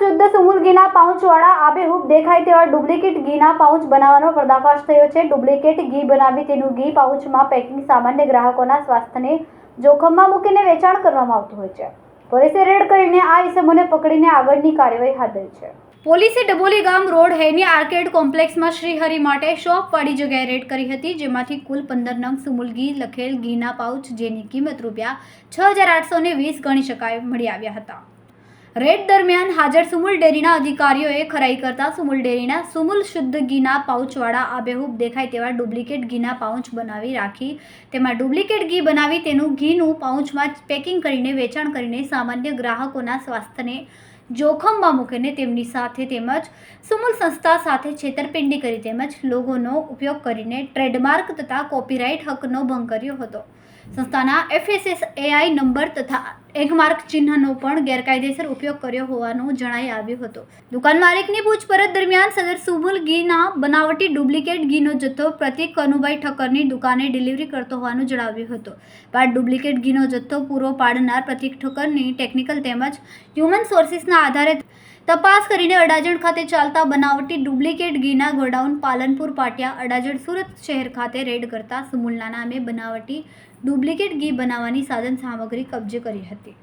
સુમુલ ઘીના પાઉચવાળા આબેહૂબ દેખાય તેવા ડુપ્લિકેટ ઘીના પાઉચ બનાવવાનો પર્દાફાશ થયો છે. ડુપ્લિકેટ ઘી બનાવી તેનું ઘી પાઉચમાં પેકિંગ સામાન્ય ગ્રાહકોના સ્વાસ્થ્યને જોખમમાં મૂકીને વેચાણ કરવામાં આવતું હોય છે. પોલીસે રેડ કરીને આ ઇસમોને પકડીને આગળની કાર્યવાહી હાથ ધરી છે. પોલીસે ડબોલી ગામ રોડ હેની આર્કેડ કોમ્પ્લેક્સમાં શ્રીહરિ માટે શોપવાળી જગ્યાએ રેડ કરી હતી, જેમાંથી કુલ પંદર નંગ સુમુલ ઘી લખેલ ઘીના પાઉચ જેની કિંમત રૂપિયા છ હજાર આઠસો વીસ ગણી શકાય મળી આવ્યા હતા. રેડ દરમિયાન હાજર સુમુલ ડેરીના અધિકારીઓએ ખરાઈ કરતા સુમુલ ડેરીના સુમુલ શુદ્ધ ઘીના પાઉચવાળા આબેહૂબ દેખાય તેવા ડુપ્લિકેટ ઘીના પાઉચ બનાવી રાખી. તેમાં ડુપ્લિકેટ ઘી બનાવી તેનું ઘીનું પાઉચમાં પેકિંગ કરીને વેચાણ કરીને સામાન્ય ગ્રાહકોના સ્વાસ્થ્યને જોખમમાં મૂકીને તેમની સાથે તેમજ સુમુલ સંસ્થા સાથે છેતરપિંડી કરી તેમજ લોગોનો ઉપયોગ કરીને ટ્રેડમાર્ક તથા કોપીરાઇટ હકનો ભંગ કર્યો હતો. સંસ્થાના એફએસએસએઆઈ નંબર તથા એગમાર્ક ચિહ્નનો પણ ગેરકાયદેસર ઉપયોગ કર્યો હોવાનું જણાઈ આવ્યું હતું. દુકાન માલિકની પૂછપરછ દરમિયાન સદર સુમુલ ઘીના બનાવટી ડુપ્લિકેટ ઘીનો જથ્થો પ્રતિક કનુભાઈ ઠક્કરની દુકાને ડિલિવરી કરતો હોવાનું જણાવ્યું હતું. બાદ ડુપ્લિકેટ ઘીનો જથ્થો પૂરો પાડનાર પ્રતિક ઠક્કરની ટેકનિકલ તેમજ હ્યુમન સોર્સિસના આધારે તપાસ કરીને અડાજણ ખાતે ચાલતા બનાવટી ડુપ્લિકેટ ઘીના ગોડાઉન પાલનપુર પાટિયા, અડાજણ સુરત શહેર ખાતે રેડ કરતા સુમુલના નામે બનાવટી ડુપ્લિકેટ ઘી બનાવવાની સાધન સામગ્રી કબજે કરી હતી.